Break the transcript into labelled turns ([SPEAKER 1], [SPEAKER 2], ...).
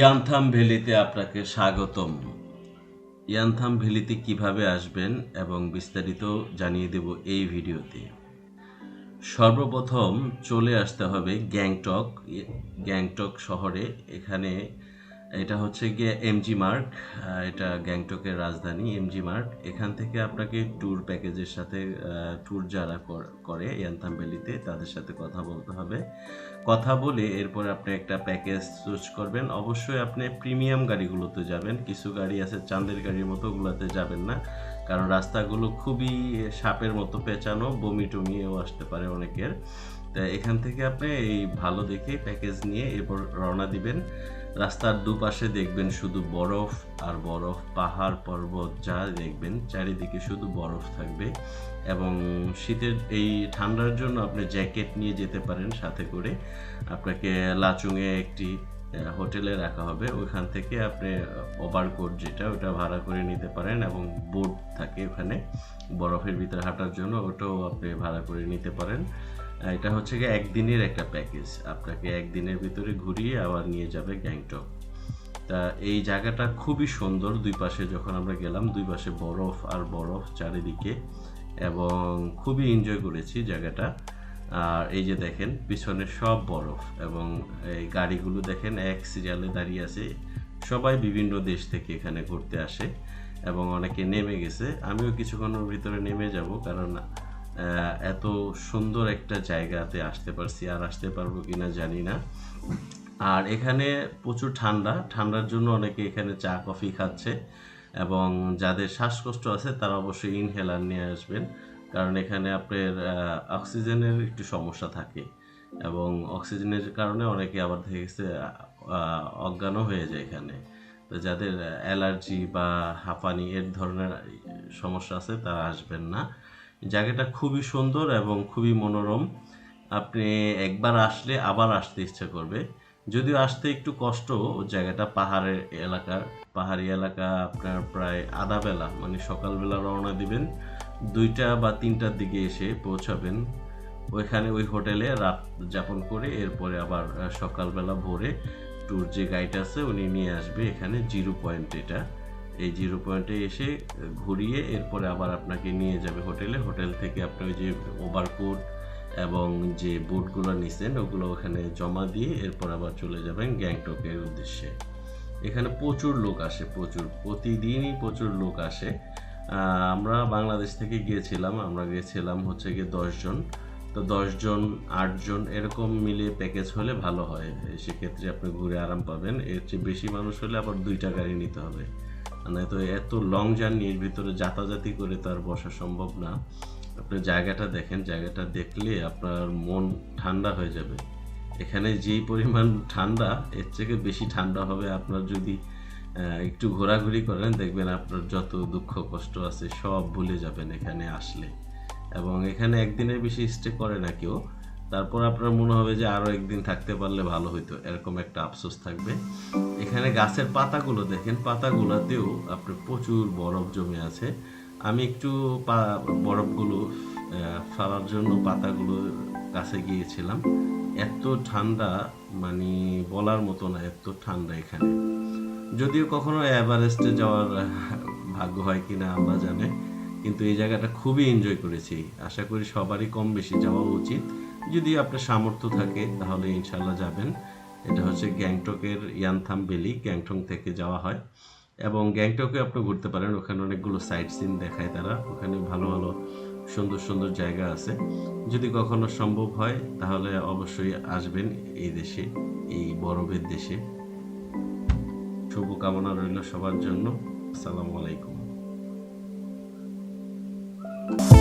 [SPEAKER 1] ইয়ানথাম ভ্যালিতে আপনাকে স্বাগতম। ইয়ানথাম ভ্যালিতে কীভাবে আসবেন এবং বিস্তারিত জানিয়ে দেব এই ভিডিওতে। সর্বপ্রথম চলে আসতে হবে গ্যাংটক গ্যাংটক শহরে। এখানে এটা হচ্ছে গিয়ে এমজি মার্ক এটা গ্যাংটকের রাজধানী এমজি মার্ক এখান থেকে আপনাকে ট্যুর প্যাকেজের সাথে ট্যুর যারা কর- ইয়ানথাম ভ্যালিতে তাদের সাথে কথা বলতে হবে। কথা বলে এরপর আপনি একটা প্যাকেজ চুজ করবেন। অবশ্যই আপনি প্রিমিয়াম গাড়িগুলোতে যাবেন। কিছু গাড়ি আছে চাঁদের গাড়ির মতো, ওগুলোতে যাবেন না। কারণ রাস্তাগুলো খুবই সাপের মতো পেঁচানো বমি টমিও আসতে পারে অনেকের। তা এখান থেকে আপনি এই ভালো দেখে প্যাকেজ নিয়ে এরপর রওনা দিবেন। রাস্তার দুপাশে দেখবেন শুধু বরফ আর বরফ, পাহাড় পর্বত যা দেখবেন, চারিদিকে শুধু বরফ থাকবে এবং শীতের এই ঠান্ডার জন্য আপনি জ্যাকেট নিয়ে যেতে পারেন সাথে করে। আপনাকে লাচুংয়ে একটি হোটেলে রাখা হবে। ওইখান থেকে আপনি ওভারকোট যেটা, ওটা ভাড়া করে নিতে পারেন এবং বোট থাকে ওখানে। বরফের ভিতরে হাঁটার জন্য ওটাও আপনি ভাড়া করে নিতে পারেন। এটা হচ্ছে গিয়ে একদিনের একটা প্যাকেজ আপনাকে একদিনের ভিতরে ঘুরিয়ে আবার নিয়ে যাবে গ্যাংটক। তা এই জায়গাটা খুবই সুন্দর, দুই পাশে যখন আমরা গেলাম, দুই পাশে বরফ আর বরফ চারিদিকে। এবং খুবই এনজয় করেছি জায়গাটা। আর এই যে দেখেন, পিছনে সব বরফ এবং এই গাড়িগুলো দেখেন, এক সিরিয়ালে দাঁড়িয়ে আছে। সবাই বিভিন্ন দেশ থেকে এখানে ঘুরতে আসে এবং অনেকে নেমে গেছে। আমিও কিছুক্ষণের ভিতরে নেমে যাব, কারণ এত সুন্দর একটা জায়গাতে আসতে পারছি, আর আসতে পারব কিনা জানি না। আর এখানে প্রচুর ঠান্ডা, ঠান্ডার জন্য অনেকে এখানে চা, কফি খাচ্ছে এবং যাদের শ্বাসকষ্ট আছে তারা অবশ্যই ইনহেলার নিয়ে আসবেন, কারণ এখানে আপনার অক্সিজেনের একটু সমস্যা থাকে এবং অক্সিজেনের কারণে অনেকে আবার দেখে গেছে অজ্ঞানও হয়ে যায় এখানে। তো যাদের অ্যালার্জি বা হাঁপানি এর ধরনের সমস্যা আছে তারা আসবেন না। জায়গাটা খুবই সুন্দর এবং খুবই মনোরম। আপনি একবার আসলে আবার আসতে ইচ্ছা করবে। যদিও আসতে একটু কষ্ট জায়গাটা, পাহাড়ের এলাকার। পাহাড়ি এলাকা আপনার প্রায় আধা বেলা মানে সকালবেলা রওনা দিবেন, দুইটা বা তিনটার দিকে এসে পৌঁছাবেন। ওইখানে ওই হোটেলে রাত যাপন করে এরপরে আবার সকালবেলা ভোরে ট্যুর যে গাইড আছে, উনি নিয়ে আসবে এখানে জিরো পয়েন্ট এটা। এই জিরো পয়েন্টে এসে ঘুরিয়ে এরপরে আবার আপনাকে নিয়ে যাবে হোটেলে। হোটেল থেকে আপনি ওই যে ওভারকোট এবং যে বুটগুলো নিছেন, ওগুলো ওখানে জমা দিয়ে এরপর আবার চলে যাবেন গ্যাংটকের উদ্দেশ্যে। এখানে প্রচুর লোক আসে, প্রচুর, প্রতিদিনই প্রচুর লোক আসে। আমরা বাংলাদেশ থেকে গিয়েছিলাম, আমরা গিয়েছিলাম হচ্ছে গিয়ে দশজন তো দশজন আটজন এরকম মিলে প্যাকেজ হলে ভালো হয়। সেক্ষেত্রে আপনি ঘুরে আরাম পাবেন। এর চেয়ে বেশি মানুষ হলে আবার দুইটা গাড়ি নিতে হবে। নয়তো এত লং জার্নির ভিতরে যাতাযাতি করে তো আর বসা সম্ভব না। আপনি জায়গাটা দেখেন, জায়গাটা দেখলে আপনার মন ঠান্ডা হয়ে যাবে। এখানে যেই পরিমাণ ঠান্ডা, এর থেকে বেশি ঠান্ডা হবে আপনার যদি একটু ঘোরাঘুরি করেন, দেখবেন আপনার যত দুঃখ কষ্ট আছে সব ভুলে যাবেন এখানে আসলে। এবং এখানে একদিনের বেশি স্টে করে না কেউ। তারপর আপনার মনে হবে যে আরও একদিন থাকতে পারলে ভালো হতো এরকম একটা আফসোস থাকবে। এখানে গাছের পাতাগুলো দেখেন, পাতাগুলোতেও আপনার প্রচুর বরফ জমে আছে। আমি একটু বরফগুলো ফালার জন্য পাতাগুলো কাছে গিয়েছিলাম। এত ঠান্ডা মানে বলার মতো না, এত ঠান্ডা এখানে। যদিও কখনো এভারেস্টে যাওয়ার ভাগ্য হয় কিনা আমরা জানে, কিন্তু এই জায়গাটা খুবই এনজয় করেছি। আশা করি সবারই কম বেশি যাওয়া উচিত। যদি আপনার সামর্থ্য থাকে, তাহলে ইনশাল্লাহ যাবেন। এটা হচ্ছে গ্যাংটকের ইয়ানথাম ভ্যালি গ্যাংটক থেকে যাওয়া হয়। এবং গ্যাংটকে আপনি ঘুরতে পারেন, ওখানে অনেকগুলো সাইট সিন দেখায় তারা। ওখানে ভালো ভালো, সুন্দর সুন্দর জায়গা আছে। যদি কখনো সম্ভব হয়, তাহলে অবশ্যই আসবেন এই দেশে, এই বরফের দেশে। শুভকামনা রইল সবার জন্য। আসসালামু আলাইকুম।